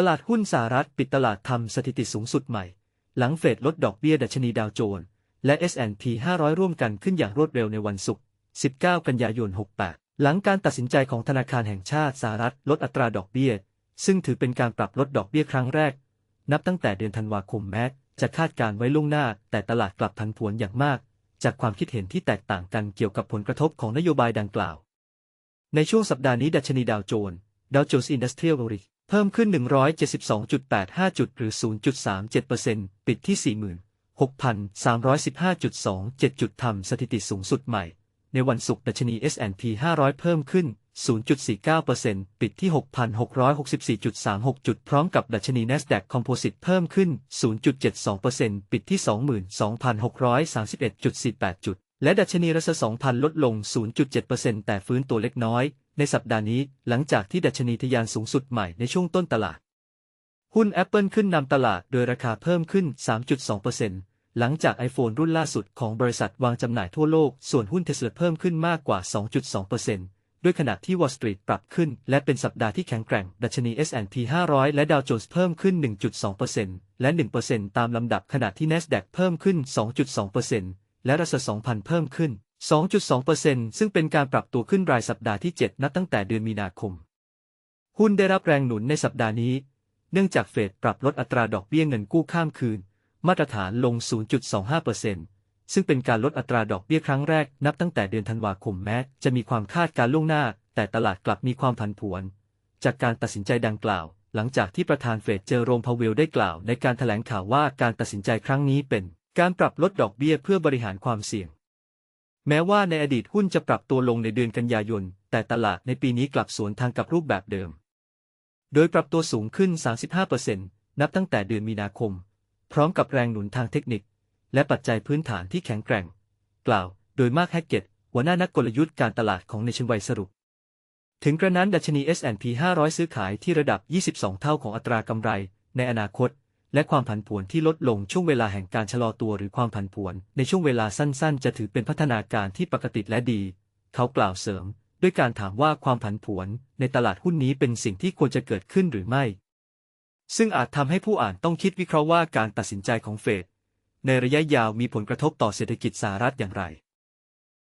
ตลาดหุ้นสหรัฐปิดตลาดทำสถิติสูงสุดใหม่ หลังเฟดลดดอกเบี้ยดัชนีดาวโจนส์และ S&P 500 ร่วมกันขึ้นอย่างรวดเร็วในวันศุกร์ 19 กันยายน 68 หลังการตัดสินใจของธนาคารแห่งชาติสหรัฐลดอัตราดอกเบี้ย ซึ่งถือเป็นการปรับลดดอกเบี้ยครั้งแรก นับตั้งแต่เดือนธันวาคมแม้จะคาดการไว้ล่วงหน้า แต่ตลาดกลับผันผวนอย่างมาก จากความคิดเห็นที่แตกต่างกันเกี่ยวกับผลกระทบของนโยบายดังกล่าว ในช่วงสัปดาห์นี้ดัชนีดาวโจนส์ดาวโจนส์อินดัสเทรียลบริ เพิ่มขึ้น 172.85 จุด หรือ 0.37%ปิดที่ 46,315.27 จุดทำสถิติสูงสุดใหม่ ในวันศุกร์ดัชนี S&P 500 เพิ่มขึ้น 0.49%ปิดที่ 6,664.36 จุด พร้อมกับดัชนี NASDAQ Composite เพิ่มขึ้น 0.72%ปิดที่ 22,631.48 จุด และดัชนีรัส2,000 ลดลง 0.7%แต่ฟื้นตัวเล็กน้อย ในสัปดาห์นี้ หลังจากที่ดัชนีทะยานสูงสุดใหม่ในช่วงต้นตลาด หุ้น Apple ขึ้นนำตลาดโดยราคาเพิ่มขึ้น 3.2%หลังจาก iPhone รุ่นล่าสุดของบริษัทวางจำหน่ายทั่วโลก ส่วนหุ้น Tesla เพิ่มขึ้นมากกว่า 2.2%ด้วยขณะที่ Wall Street ปรับขึ้น และเป็นสัปดาห์ที่แข็งแกร่ง ดัชนี S&P 500 และ Dow Jones เพิ่มขึ้น 1.2%และ 1%ตามลำดับขณะที่ NASDAQ เพิ่มขึ้น 2.2% และรัส2,000เพิ่มขึ้น 2.2%ซึ่งเป็นการปรับตัวขึ้นรายสัปดาห์ที่ 7 นับตั้งแต่เดือนมีนาคม หุ้นได้รับแรงหนุนในสัปดาห์นี้ เนื่องจากเฟดปรับลดอัตราดอกเบี้ยเงินกู้ข้ามคืน มาตรฐานลง 0.25%ซึ่งเป็นการลดอัตราดอกเบี้ยครั้งแรกนับตั้งแต่เดือนธันวาคมแม้จะมีความคาดการล่วงหน้า แต่ตลาดกลับมีความผันผวน จากการตัดสินใจดังกล่าว หลังจากที่ประธานเฟดเจอโรมพาเวลได้กล่าวในการถแถลงข่าวว่าการตัดสินใจครั้งนี้เป็น การปรับลดดอกเบี้ยเพื่อบริหารความเสี่ยง แม้ว่าในอดีตหุ้นจะปรับตัวลงในเดือนกันยายน แต่ตลาดในปีนี้กลับสวนทางกับรูปแบบเดิม โดยปรับตัวสูงขึ้น 35%นับตั้งแต่เดือนมีนาคม พร้อมกับแรงหนุนทางเทคนิค และปัจจัยพื้นฐานที่แข็งแกร่ง กล่าว โดยมาร์คแฮกเกตหัวหน้านักกลยุทธ์การตลาดของในชินไวสรุป ถึงกระนั้นดัชนี S&P 500 ซื้อขายที่ระดับ 22 เท่าของอัตรากำไร ในอนาคต และความผันผวนที่ลดลงช่วงเวลาแห่งการชะลอตัวหรือความผันผวน ในช่วงเวลาสั้นๆ จะถือเป็นพัฒนาการที่ปกติและดี เขากล่าวเสริม ด้วยการถามว่าความผันผวนในตลาดหุ้นนี้เป็นสิ่งที่ควรจะเกิดขึ้นหรือไม่ ซึ่งอาจทำให้ผู้อ่านต้องคิดวิเคราะห์ว่าการตัดสินใจของเฟดในระยะยาวมีผลกระทบต่อเศรษฐกิจสหรัฐอย่างไร